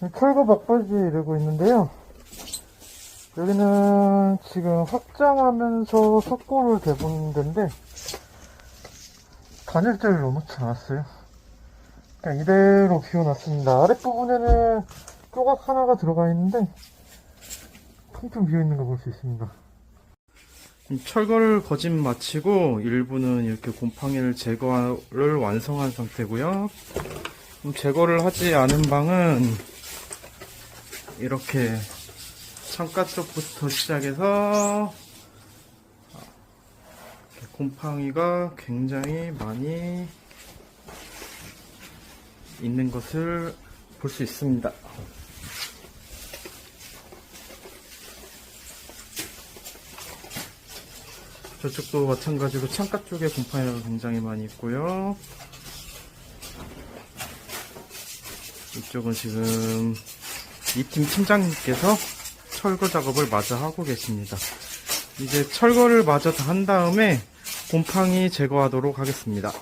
철거 막바지 이러고 있는데요. 여기는 지금 확장하면서 석고를 대본 데인데 단열재를 넣어놓지 않았어요. 그냥 이대로 비워놨습니다. 아랫부분에는 조각 하나가 들어가 있는데 텅텅 비어있는 거 볼 수 있습니다. 철거를 거짓 마치고 일부는 이렇게 곰팡이를 제거를 완성한 상태고요. 음, 제거를 하지 않은 방은 이렇게 창가 쪽부터 시작해서 곰팡이가 굉장히 많이 있는 것을 볼 수 있습니다. 저쪽도 마찬가지로 창가 쪽에 곰팡이가 굉장히 많이 있고요. 이쪽은 지금 이 팀 팀장님께서 철거 작업을 마저 하고 계십니다. 이제 철거를 마저 다 한 다음에 곰팡이 제거하도록 하겠습니다.